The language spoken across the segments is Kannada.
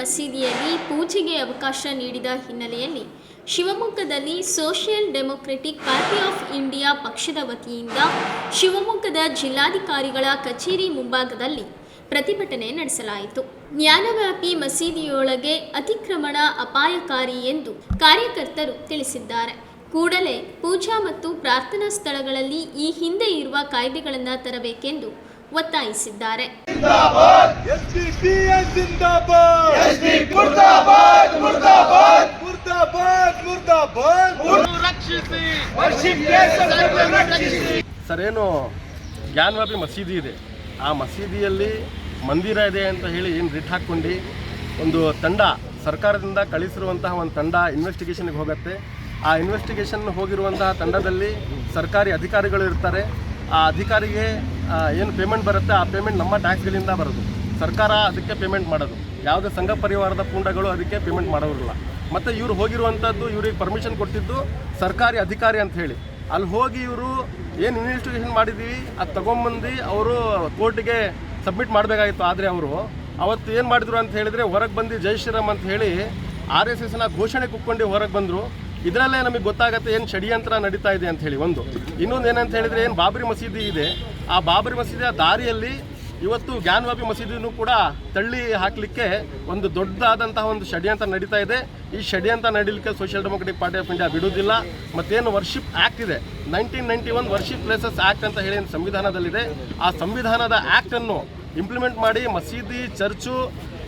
ಮಸೀದಿಯಲ್ಲಿ ಪೂಜೆಗೆ ಅವಕಾಶ ನೀಡಿದ ಹಿನ್ನೆಲೆಯಲ್ಲಿ ಶಿವಮೊಗ್ಗದಲ್ಲಿ Social Democratic Party of India ಪಕ್ಷದ ವತಿಯಿಂದ ಶಿವಮೊಗ್ಗದ ಜಿಲ್ಲಾಧಿಕಾರಿಗಳ ಕಚೇರಿ ಮುಂಭಾಗದಲ್ಲಿ ಪ್ರತಿಭಟನೆ ನಡೆಸಲಾಯಿತು. ಜ್ಞಾನವ್ಯಾಪಿ ಮಸೀದಿಯೊಳಗೆ ಅತಿಕ್ರಮಣ ಅಪಾಯಕಾರಿ ಎಂದು ಕಾರ್ಯಕರ್ತರು ತಿಳಿಸಿದ್ದಾರೆ. ಕೂಡಲೇ ಪೂಜಾ ಮತ್ತು ಪ್ರಾರ್ಥನಾ ಸ್ಥಳಗಳಲ್ಲಿ ಈ ಹಿಂದೆ ಇರುವ ಕಾಯ್ದೆಗಳನ್ನು ತರಬೇಕೆಂದು ಒತ್ತಾಯಿಸಿದ್ದಾರೆ. ಜಿಂದಾಬಾದ್ ಎಸ್ಡಿ ಮುರ್ದಾಬಾದ್ ಮುರ್ದಾಬಾದ್! ಮುರ್ದಾಬಾದ್ ರಕ್ಷಿಸಿ! ಸರ್ ಏನು ಜ್ಞಾನವ್ಯಾಪಿ ಮಸೀದಿ ಇದೆ. ಆ ಮಸೀದಿಯಲ್ಲಿ ಮಂದಿರ ಇದೆ ಅಂತ ಹೇಳಿ ಏನು ರಿಟ್ ಹಾಕ್ಕೊಂಡು ಒಂದು ತಂಡ ಸರ್ಕಾರದಿಂದ ಕಳಿಸಿರುವಂತಹ ಒಂದು ತಂಡ ಇನ್ವೆಸ್ಟಿಗೇಷನ್ಗೆ ಹೋಗುತ್ತೆ. ಆ ಇನ್ವೆಸ್ಟಿಗೇಷನ್ ಹೋಗಿರುವಂತಹ ತಂಡದಲ್ಲಿ ಸರ್ಕಾರಿ ಅಧಿಕಾರಿಗಳು ಇರ್ತಾರೆ. ಆ ಅಧಿಕಾರಿಗೆ ಏನು ಪೇಮೆಂಟ್ ಬರುತ್ತೆ, ಆ ಪೇಮೆಂಟ್ ನಮ್ಮ ಟ್ಯಾಕ್ಸ್ಗಳಿಂದ ಬರೋದು. ಸರ್ಕಾರ ಅದಕ್ಕೆ ಪೇಮೆಂಟ್ ಮಾಡೋದು. ಯಾವುದೇ ಸಂಘ ಪರಿವಾರದ ಪುಂಡಗಳು ಅದಕ್ಕೆ ಪೇಮೆಂಟ್ ಮಾಡೋರಿಲ್ಲ. ಮತ್ತು ಇವರು ಹೋಗಿರುವಂಥದ್ದು ಇವರಿಗೆ ಪರ್ಮಿಷನ್ ಕೊಟ್ಟಿದ್ದು ಸರ್ಕಾರಿ ಅಧಿಕಾರಿ ಅಂತ ಹೇಳಿ. ಅಲ್ಲಿ ಹೋಗಿ ಇವರು ಏನು ಇನ್ವೆಸ್ಟಿಗೇಷನ್ ಮಾಡಿದ್ದೀವಿ ಅದು ತೊಗೊಂಬಂದು ಅವರು ಕೋರ್ಟಿಗೆ ಸಬ್ಮಿಟ್ ಮಾಡಬೇಕಾಗಿತ್ತು. ಆದರೆ ಅವರು ಅವತ್ತು ಏನು ಮಾಡಿದ್ರು ಅಂತ ಹೇಳಿದರೆ ಹೊರಗೆ ಬಂದು ಜೈ ಶ್ರೀರಾಮ್ ಅಂತ ಹೇಳಿ ಆರ್ ಎಸ್ ಎಸ್ನ ಘೋಷಣೆ ಕುಕ್ಕೊಂಡು ಹೊರಗೆ ಬಂದರು. ಇದರಲ್ಲೇ ನಮಗೆ ಗೊತ್ತಾಗುತ್ತೆ ಏನು ಷಡ್ಯಂತ್ರ ನಡೀತಾ ಇದೆ ಅಂತ ಹೇಳಿ ಒಂದು. ಇನ್ನೊಂದು ಏನಂತ ಹೇಳಿದರೆ ಏನು ಬಾಬರಿ ಮಸೀದಿ ಇದೆ. ಆ ಬಾಬರಿ ಮಸೀದಿಯ ದಾರಿಯಲ್ಲಿ ಇವತ್ತು ಜ್ಞಾನವಾಬಿ ಮಸೀದಿನೂ ಕೂಡ ತಳ್ಳಿ ಹಾಕಲಿಕ್ಕೆ ಒಂದು ದೊಡ್ಡದಾದಂತಹ ಒಂದು ಷಡ್ಯಂತ್ರ ನಡೀತಾ ಇದೆ. ಈ ಷಡ್ಯಂತ್ರ ನಡೀಲಿಕ್ಕೆ Social Democratic Party of India ಬಿಡುವುದಿಲ್ಲ. ಮತ್ತೇನು ವರ್ಷಿಪ್ ಆ್ಯಕ್ಟ್ ಇದೆ. Nineteen ninety one worship places act ಅಂತ ಹೇಳಿ ಸಂವಿಧಾನದಲ್ಲಿದೆ. ಆ ಸಂವಿಧಾನದ ಆ್ಯಕ್ಟನ್ನು ಇಂಪ್ಲಿಮೆಂಟ್ ಮಾಡಿ ಮಸೀದಿ ಚರ್ಚು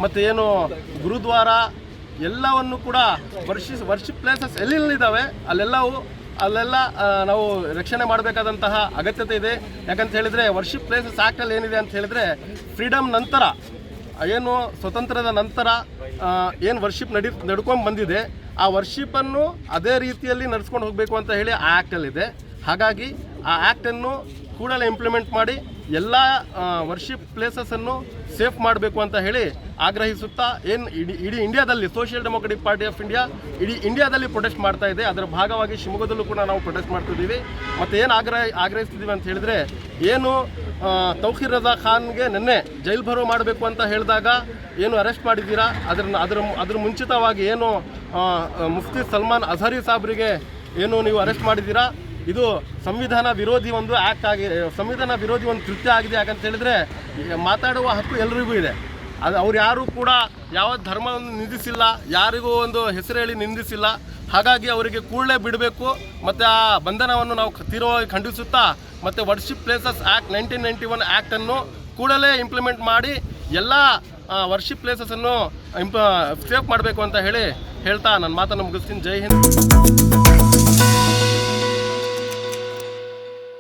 ಮತ್ತು ಏನು ಗುರುದ್ವಾರ ಎಲ್ಲವನ್ನು ಕೂಡ ವರ್ಷಿಸ್ ವರ್ಷಿಪ್ ಪ್ಲೇಸಸ್ ಎಲ್ಲೆಲ್ಲಿದ್ದಾವೆ, ಅಲ್ಲೆಲ್ಲವೂ, ಅಲ್ಲೆಲ್ಲ ನಾವು ರಕ್ಷಣೆ ಮಾಡಬೇಕಾದಂತಹ ಅಗತ್ಯತೆ ಇದೆ. ಯಾಕಂತ ಹೇಳಿದರೆ ವರ್ಷಿಪ್ ಪ್ಲೇಸಸ್ ಆ್ಯಕ್ಟಲ್ಲಿ ಏನಿದೆ ಅಂತ ಹೇಳಿದರೆ ಫ್ರೀಡಮ್ ನಂತರ, ಏನು ಸ್ವತಂತ್ರದ ನಂತರ ಏನು ವರ್ಷಿಪ್ ನಡಿ, ನಡ್ಕೊಂಡು ಬಂದಿದೆ, ಆ ವರ್ಷಿಪನ್ನು ಅದೇ ರೀತಿಯಲ್ಲಿ ನಡೆಸ್ಕೊಂಡು ಹೋಗಬೇಕು ಅಂತ ಹೇಳಿ ಆ ಆ್ಯಕ್ಟಲ್ಲಿದೆ ಹಾಗಾಗಿ ಆ ಆ್ಯಕ್ಟನ್ನು ಕೂಡಲೇ ಇಂಪ್ಲಿಮೆಂಟ್ ಮಾಡಿ ಎಲ್ಲ ವರ್ಷಿಪ್ ಪ್ಲೇಸಸನ್ನು ಸೇಫ್ ಮಾಡಬೇಕು ಅಂತ ಹೇಳಿ ಆಗ್ರಹಿಸುತ್ತಾ ಏನು ಇಡೀ ಇಡೀ ಇಂಡಿಯಾದಲ್ಲಿ Social Democratic Party of India ಇಡೀ ಇಂಡಿಯಾದಲ್ಲಿ ಪ್ರೊಟೆಸ್ಟ್ ಮಾಡ್ತಾ ಇದೆ. ಅದರ ಭಾಗವಾಗಿ ಶಿವಮೊಗ್ಗದಲ್ಲೂ ಕೂಡ ನಾವು ಪ್ರೊಟೆಸ್ಟ್ ಮಾಡ್ತಿದ್ದೀವಿ ಮತ್ತು ಏನು ಆಗ್ರಹ, ಆಗ್ರಹಿಸ್ತಿದ್ದೀವಿ ಅಂತ ಹೇಳಿದರೆ, ಏನು ತೌಖೀರ್ ರಜಾ ಖಾನ್ಗೆ ನಿನ್ನೆ ಜೈಲ್ ಭರೋ ಮಾಡಬೇಕು ಅಂತ ಹೇಳಿದಾಗ ಏನು ಅರೆಸ್ಟ್ ಮಾಡಿದ್ದೀರಾ? ಅದರ ಅದರ, ಅದ್ರ ಮುಂಚಿತವಾಗಿ ಏನು ಮುಫ್ತಿ ಸಲ್ಮಾನ್ ಅಜಹರಿ ಸಾಬ್ರಿಗೆ ಏನು ನೀವು ಅರೆಸ್ಟ್ ಮಾಡಿದ್ದೀರಾ? ಇದು ಸಂವಿಧಾನ ವಿರೋಧಿ ಒಂದು ಆ್ಯಕ್ಟ್ ಆಗಿ ಸಂವಿಧಾನ ವಿರೋಧಿ ಒಂದು ಕೃತ್ಯ ಆಗಿದೆ ಯಾಕಂತ ಹೇಳಿದ್ರೆ ಮಾತಾಡುವ ಹಕ್ಕು ಎಲ್ರಿಗೂ ಇದೆ. ಅದು ಅವ್ರು ಯಾರೂ ಕೂಡ ಯಾವ ಧರ್ಮವನ್ನು ನಿಂದಿಸಿಲ್ಲ, ಯಾರಿಗೂ ಒಂದು ಹೆಸರು ಹೇಳಿ ನಿಂದಿಸಿಲ್ಲ, ಹಾಗಾಗಿ ಅವರಿಗೆ ಕೂಡಲೇ ಬಿಡಬೇಕು, ಮತ್ತು ಆ ಬಂಧನವನ್ನು ನಾವು ತೀವ್ರವಾಗಿ ಖಂಡಿಸುತ್ತಾ, ಮತ್ತು worship places act nineteen ninety one ಆ್ಯಕ್ಟನ್ನು ಕೂಡಲೇ ಇಂಪ್ಲಿಮೆಂಟ್ ಮಾಡಿ, ಎಲ್ಲ ವರ್ಷಿಪ್ ಪ್ಲೇಸಸನ್ನು ಇಂಪ ಸೇಫ್ ಮಾಡಬೇಕು ಅಂತ ಹೇಳಿ ಹೇಳ್ತಾ ನನ್ನ ಮಾತನ್ನು ಮುಗಿಸ್ತೀನಿ. ಜೈ ಹಿಂದ್.